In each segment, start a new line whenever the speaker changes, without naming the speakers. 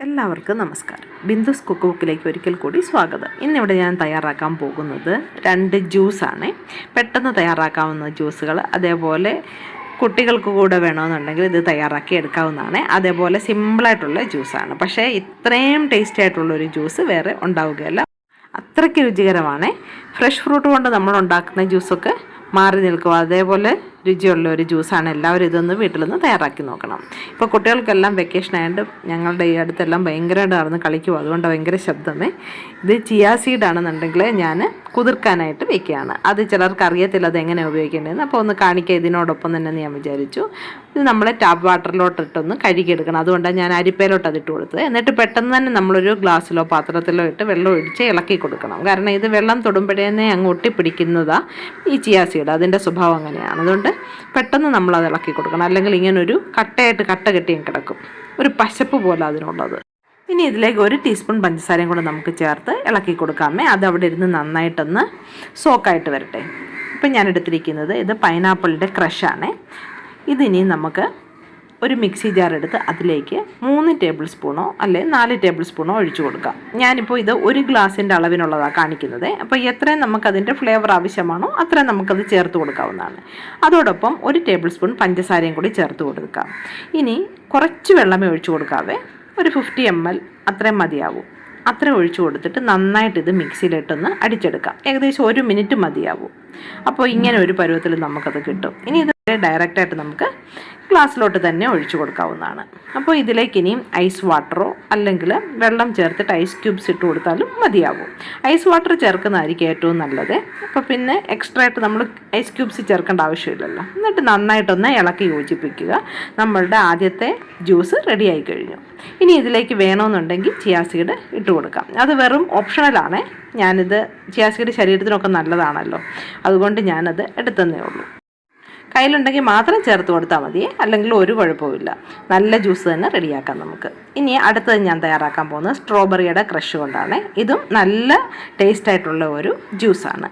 എല്ലാവർക്കും നമസ്കാരം. ബിന്ദുസ് കുക്ക് ബുക്കിലേക്ക് ഒരിക്കൽ കൂടി സ്വാഗതം. ഇന്നിവിടെ ഞാൻ തയ്യാറാക്കാൻ പോകുന്നത് രണ്ട് ജ്യൂസാണ്. പെട്ടെന്ന് തയ്യാറാക്കാവുന്ന ജ്യൂസുകൾ അതേപോലെ കുട്ടികൾക്ക് കൂടെ വേണമെന്നുണ്ടെങ്കിൽ ഇത് തയ്യാറാക്കി എടുക്കാവുന്നതാണ്. അതേപോലെ സിമ്പിളായിട്ടുള്ള ജ്യൂസാണ്. പക്ഷേ ഇത്രയും ടേസ്റ്റി ആയിട്ടുള്ളൊരു ജ്യൂസ് വേറെ ഉണ്ടാവുകയല്ല. അത്രയ്ക്ക് രുചികരമാണ്. ഫ്രഷ് ഫ്രൂട്ട് കൊണ്ട് നമ്മൾ ഉണ്ടാക്കുന്ന ജ്യൂസൊക്കെ മാറി നിൽക്കും. അതേപോലെ രുചിയുള്ള ഒരു ജ്യൂസാണ് എല്ലാവരും ഇതൊന്ന് വീട്ടിൽ നിന്ന് തയ്യാറാക്കി നോക്കണം. ഇപ്പോൾ കുട്ടികൾക്കെല്ലാം വെക്കേഷൻ ആയതുകൊണ്ട് ഞങ്ങളുടെ ഈ അടുത്തെല്ലാം ഭയങ്കരമായിട്ട് നടന്ന് കളിക്കും. അതുകൊണ്ട് ഭയങ്കര ശബ്ദമേ. ഇത് ചിയാ സീഡാണെന്നുണ്ടെങ്കിൽ ഞാൻ കുതിർക്കാനായിട്ട് വെക്കുകയാണ്. അത് ചിലർക്ക് അറിയത്തില്ല അത് എങ്ങനെ ഉപയോഗിക്കേണ്ടതെന്ന്. അപ്പോൾ ഒന്ന് കാണിക്കുക ഇതിനോടൊപ്പം തന്നെ ഞാൻ വിചാരിച്ചു. ഇത് നമ്മൾ ടാപ്പ് വാട്ടറിലോട്ട് ഇട്ടൊന്ന് കഴുകിയെടുക്കണം. അതുകൊണ്ടാണ് ഞാൻ അരിപ്പയിലോട്ട് അതിട്ട് കൊടുത്തത്. എന്നിട്ട് പെട്ടെന്ന് തന്നെ നമ്മളൊരു ഗ്ലാസ്സിലോ പാത്രത്തിലോ ഇട്ട് വെള്ളം ഒഴിച്ച് ഇളക്കി കൊടുക്കണം. കാരണം ഇത് വെള്ളം തൊടുമ്പോഴേന്നെ അങ്ങ് ഒട്ടിപ്പിടിക്കുന്നതാണ് ഈ ചിയാസിയുടെ അതിന്റെ സ്വഭാവം അങ്ങനെയാണ്. അതുകൊണ്ട് പെട്ടെന്ന് നമ്മളത് ഇളക്കി കൊടുക്കണം. അല്ലെങ്കിൽ ഇങ്ങനൊരു കട്ടയായിട്ട് കട്ട കെട്ടിയും കിടക്കും. ഒരു പശപ്പ് പോലെ അതിനുള്ളത്. ഇനി ഇതിലേക്ക് ഒരു ടീസ്പൂൺ പഞ്ചസാരയും കൂടെ നമുക്ക് ചേർത്ത് ഇളക്കി കൊടുക്കാമേ അത് അവിടെ ഇരുന്ന് നന്നായിട്ടൊന്ന് സോക്കായിട്ട് വരട്ടെ. ഇപ്പം ഞാൻ എടുത്തിരിക്കുന്നത് ഇത് പൈനാപ്പിളിന്റെ ക്രഷാണ് ഇതിനി നമുക്ക് ഒരു മിക്സി ജാർ എടുത്ത് അതിലേക്ക് മൂന്ന് ടേബിൾ സ്പൂണോ അല്ലെ നാല് ടേബിൾ സ്പൂണോ ഒഴിച്ചു കൊടുക്കാം. ഞാനിപ്പോൾ ഇത് ഒരു ഗ്ലാസിന്റെ അളവിനുള്ളതാണ് കാണിക്കുന്നത്. അപ്പോൾ എത്രയും നമുക്കതിന്റെ ഫ്ലേവർ ആവശ്യമാണോ അത്രയും നമുക്കത് ചേർത്ത് കൊടുക്കാവുന്നതാണ്. അതോടൊപ്പം ഒരു ടേബിൾ സ്പൂൺ പഞ്ചസാരയും കൂടി ചേർത്ത് കൊടുക്കാം. ഇനി കുറച്ച് വെള്ളമേ ഒഴിച്ചു കൊടുക്കാവേ. ഒരു ഫിഫ്റ്റി എം എൽ അത്രയും മതിയാവും. അത്രയും ഒഴിച്ചു കൊടുത്തിട്ട് നന്നായിട്ട് ഇത് മിക്സിയിലിട്ടൊന്ന് അടിച്ചെടുക്കാം. ഏകദേശം ഒരു മിനിറ്റ് മതിയാവും. അപ്പോൾ ഇങ്ങനെ ഒരു പരുവത്തിൽ നമുക്കത് കിട്ടും. ഇനി ഇത് ഡയറക്റ്റായിട്ട് നമുക്ക് ഗ്ലാസ്സിലോട്ട് തന്നെ ഒഴിച്ചു കൊടുക്കാവുന്നതാണ്. അപ്പോൾ ഇതിലേക്ക് ഇനിയും ഐസ് വാട്ടറോ അല്ലെങ്കിൽ വെള്ളം ചേർത്തിട്ട് ഐസ് ക്യൂബ്സ് ഇട്ട് കൊടുത്താലും മതിയാവും. ഐസ് വാട്ടർ ചേർക്കുന്നതായിരിക്കും ഏറ്റവും നല്ലത്. അപ്പോൾ പിന്നെ എക്സ്ട്രാ ആയിട്ട് നമ്മൾ ഐസ് ക്യൂബ്സ് ചേർക്കേണ്ട ആവശ്യമില്ലല്ലോ. എന്നിട്ട് നന്നായിട്ടൊന്ന് ഇളക്കി യോജിപ്പിക്കുക. നമ്മളുടെ ആദ്യത്തെ ജ്യൂസ് റെഡി ആയി കഴിഞ്ഞു. ഇനി ഇതിലേക്ക് വേണമെന്നുണ്ടെങ്കിൽ ചിയാസീഡ് ഇട്ട് കൊടുക്കാം. അത് വെറും ഓപ്ഷണലാണ് ഞാനിത് ചിയാസീഡ് ശരീരത്തിനൊക്കെ നല്ലതാണല്ലോ. അതുകൊണ്ട് ഞാനത് എടുത്തന്നേ ഉള്ളൂ. കയ്യിലുണ്ടെങ്കിൽ മാത്രം ചേർത്ത് കൊടുത്താൽ മതി. അല്ലെങ്കിൽ ഒരു കുഴപ്പമില്ല നല്ല ജ്യൂസ് തന്നെ റെഡിയാക്കാം നമുക്ക്. ഇനി അടുത്തത് ഞാൻ തയ്യാറാക്കാൻ പോകുന്നത് സ്ട്രോബെറിയുടെ ക്രഷ് കൊണ്ടാണ്. ഇതും നല്ല ടേസ്റ്റ് ആയിട്ടുള്ള ഒരു ജ്യൂസാണ്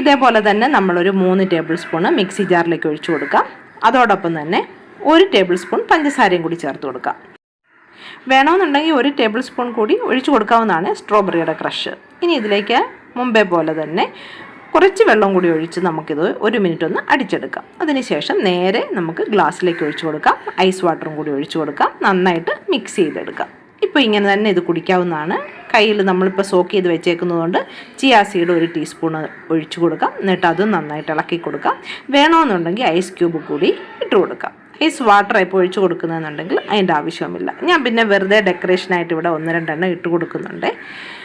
ഇതേപോലെ തന്നെ നമ്മളൊരു മൂന്ന് ടേബിൾ സ്പൂണ് മിക്സി ജാറിലേക്ക് ഒഴിച്ചു കൊടുക്കാം. അതോടൊപ്പം തന്നെ ഒരു ടേബിൾ സ്പൂൺ പഞ്ചസാരയും കൂടി ചേർത്ത് കൊടുക്കാം. വേണമെന്നുണ്ടെങ്കിൽ ഒരു ടേബിൾ സ്പൂൺ കൂടി ഒഴിച്ചു കൊടുക്കാവുന്നതാണ് സ്ട്രോബെറിയുടെ ക്രഷ്. ഇനി ഇതിലേക്ക് മുമ്പേ പോലെ തന്നെ കുറച്ച് വെള്ളം കൂടി ഒഴിച്ച് നമുക്കിത് ഒരു മിനിറ്റ് ഒന്ന് അടിച്ചെടുക്കാം. അതിനുശേഷം നേരെ നമുക്ക് ഗ്ലാസ്സിലേക്ക് ഒഴിച്ചു കൊടുക്കാം. ഐസ് വാട്ടറും കൂടി ഒഴിച്ചു കൊടുക്കാം. നന്നായിട്ട് മിക്സ് ചെയ്തെടുക്കാം. ഇപ്പോൾ ഇങ്ങനെ തന്നെ ഇത് കുടിക്കാവുന്നതാണ്. കയ്യിൽ നമ്മളിപ്പോൾ സോക്ക് ചെയ്ത് വെച്ചേക്കുന്നതുകൊണ്ട് ചിയാ സീഡ് ഒരു ടീസ്പൂൺ ഒഴിച്ചു കൊടുക്കാം. എന്നിട്ട് അതും നന്നായിട്ട് ഇളക്കി കൊടുക്കാം. വേണമെന്നുണ്ടെങ്കിൽ ഐസ് ക്യൂബ് കൂടി ഇട്ട് കൊടുക്കാം. ഐസ് വാട്ടർ ഇപ്പോൾ ഒഴിച്ചു കൊടുക്കുന്നതെന്നുണ്ടെങ്കിൽ അതിന്റെ ആവശ്യമില്ല ഞാൻ പിന്നെ വെറുതെ ഡെക്കറേഷനായിട്ട് ഇവിടെ ഒന്ന് രണ്ടെണ്ണം ഇട്ട് കൊടുക്കുന്നുണ്ട്.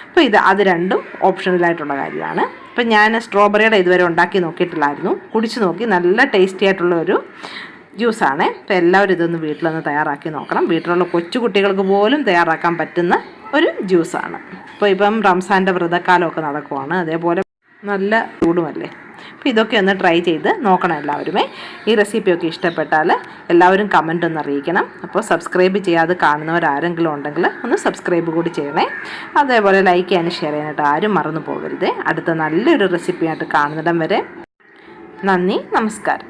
അപ്പോൾ ഇത് അത് രണ്ടും ഓപ്ഷണലായിട്ടുള്ള കാര്യമാണ്. അപ്പം ഞാൻ സ്ട്രോബെറിയുടെ ഇതുവരെ ഉണ്ടാക്കി നോക്കിയിട്ടില്ലായിരുന്നു. കുടിച്ച് നോക്കി നല്ല ടേസ്റ്റി ആയിട്ടുള്ള ഒരു ജ്യൂസാണ് അപ്പോൾ എല്ലാവരും ഇതൊന്ന് വീട്ടിലൊന്ന് തയ്യാറാക്കി നോക്കണം. വീട്ടിലുള്ള കൊച്ചുകുട്ടികൾക്ക് പോലും തയ്യാറാക്കാൻ പറ്റുന്ന ഒരു ജ്യൂസാണ് അപ്പോൾ ഇപ്പം റംസാന്റെ വ്രതക്കാലമൊക്കെ നടക്കുവാണ്. അതേപോലെ നല്ല ചൂടുമല്ലേ? അപ്പോൾ ഇതൊക്കെ ഒന്ന് ട്രൈ ചെയ്ത് നോക്കണം എല്ലാവരുമേ. ഈ റെസിപ്പിയൊക്കെ ഇഷ്ടപ്പെട്ടാൽ എല്ലാവരും കമന്റ് ഒന്ന് അറിയിക്കണം. അപ്പോൾ സബ്സ്ക്രൈബ് ചെയ്യാതെ കാണുന്നവരാരെങ്കിലും ഉണ്ടെങ്കിൽ ഒന്ന് സബ്സ്ക്രൈബ് കൂടി ചെയ്യണേ. അതേപോലെ ലൈക്ക് ചെയ്യാനും ഷെയർ ചെയ്യാനായിട്ട് ആരും മറന്നു പോകരുത്. അടുത്ത നല്ലൊരു റെസിപ്പിയായിട്ട് കാണുന്നിടം വരെ. നന്ദി നമസ്കാരം.